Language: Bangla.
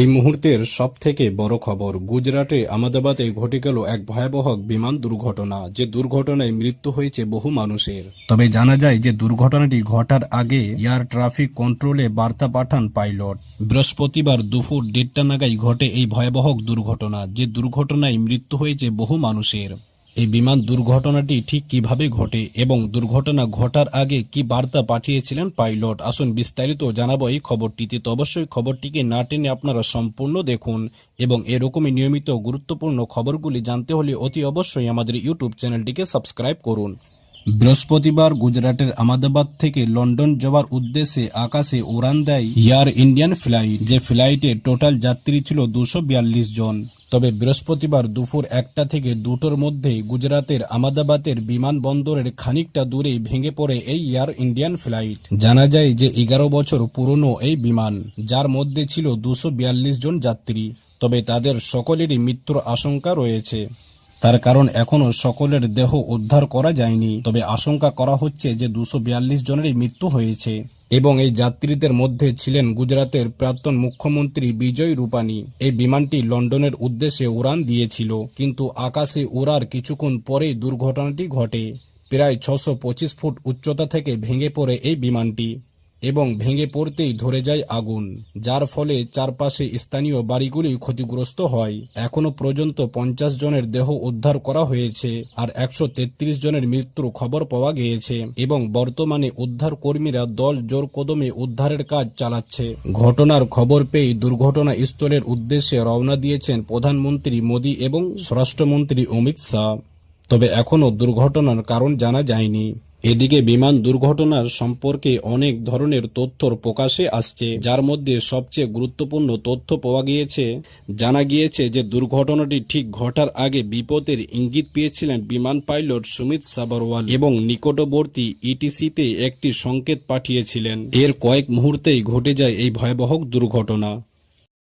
এই মুহূর্তের সব থেকে বড় খবর, গুজরাটে আমাদাবাদে ঘটে গেল এক ভয়াবহ বিমান দুর্ঘটনা, যে দুর্ঘটনায় মৃত্যু হয়েছে বহু মানুষের। তবে জানা যায় যে দুর্ঘটনাটি ঘটার আগে এয়ার ট্রাফিক কন্ট্রোলে বার্তা পাঠান পাইলট। বৃহস্পতিবার দুপুর দেড়টা নাগাই ঘটে এই ভয়াবহ দুর্ঘটনা, যে দুর্ঘটনায় মৃত্যু হয়েছে বহু মানুষের। এই বিমান দুর্ঘটনাটি ঠিক কীভাবে ঘটে এবং দুর্ঘটনা ঘটার আগে কি বার্তা পাঠিয়েছিলেন পাইলট? আসুন বিস্তারিত জানাব এই খবরটিতে। তো অবশ্যই খবরটিকে না টেনে আপনারা সম্পূর্ণ দেখুন এবং এরকমই নিয়মিত গুরুত্বপূর্ণ খবরগুলি জানতে হলে অতি অবশ্যই আমাদের ইউটিউব চ্যানেলটিকে সাবস্ক্রাইব করুন। বৃহস্পতিবার গুজরাটের আমাদাবাদ থেকে লন্ডন যাওয়ার উদ্দেশ্যে আকাশে উড়ান দেয় এয়ার ইন্ডিয়ান ফ্লাইট, যে ফ্লাইটে টোটাল যাত্রী ছিল দুশো জন। তবে বৃহস্পতিবার দুপুর একটা থেকে দুটোর মধ্যে গুজরাতের আমাদাবাদের বিমানবন্দরের খানিকটা দূরে ভেঙে পড়ে এই এয়ার ইন্ডিয়ান ফ্লাইট জানা যায় যে এগারো বছর পুরনো এই বিমান, যার মধ্যে ছিল দুশো জন যাত্রী, তবে তাদের সকলেরই মৃত্যুর আশঙ্কা রয়েছে। তার কারণ এখনও সকলের দেহ উদ্ধার করা যায়নি, তবে আশঙ্কা করা হচ্ছে যে দুশো জনেরই মৃত্যু হয়েছে। এবং এই যাত্রীদের মধ্যে ছিলেন গুজরাতের প্রাক্তন মুখ্যমন্ত্রী বিজয় রূপানি। এই বিমানটি লন্ডনের উদ্দেশ্যে উড়ান দিয়েছিল, কিন্তু আকাশে ওড়ার কিছুক্ষণ পরেই দুর্ঘটনাটি ঘটে। প্রায় ছশো ফুট উচ্চতা থেকে ভেঙে পড়ে এই বিমানটি। এবং ভেঙে পড়তেই ধরে যায় আগুন, যার ফলে চারপাশে স্থানীয় বাড়িগুলি ক্ষতিগ্রস্ত হয়। এখনও পর্যন্ত পঞ্চাশ জনের দেহ উদ্ধার করা হয়েছে আর একশো তেত্রিশ জনের মৃত্যুর খবর পাওয়া গিয়েছে এবং বর্তমানে উদ্ধার কর্মীরা দল জোর কদমে উদ্ধারের কাজ চালাচ্ছে। ঘটনার খবর পেয়ে দুর্ঘটনা স্থলের উদ্দেশ্যে রওনা দিয়েছেন প্রধানমন্ত্রী মোদী এবং স্বরাষ্ট্রমন্ত্রী অমিত শাহ। তবে এখনও দুর্ঘটনার কারণ জানা যায়নি। এদিকে বিমান দুর্ঘটনার সম্পর্কে অনেক ধরনের তথ্যর প্রকাশে আসছে, যার মধ্যে সবচেয়ে গুরুত্বপূর্ণ তথ্য পাওয়া গিয়েছে। জানা গিয়েছে যে দুর্ঘটনাটি ঠিক ঘটার আগে বিপদের ইঙ্গিত পেয়েছিলেন বিমান পাইলট সুমিত সাবরওয়াল এবং নিকটবর্তী ইটিসিতে একটি সংকেত পাঠিয়েছিলেন। এর কয়েক মুহূর্তেই ঘটে যায় এই ভয়াবহ দুর্ঘটনা।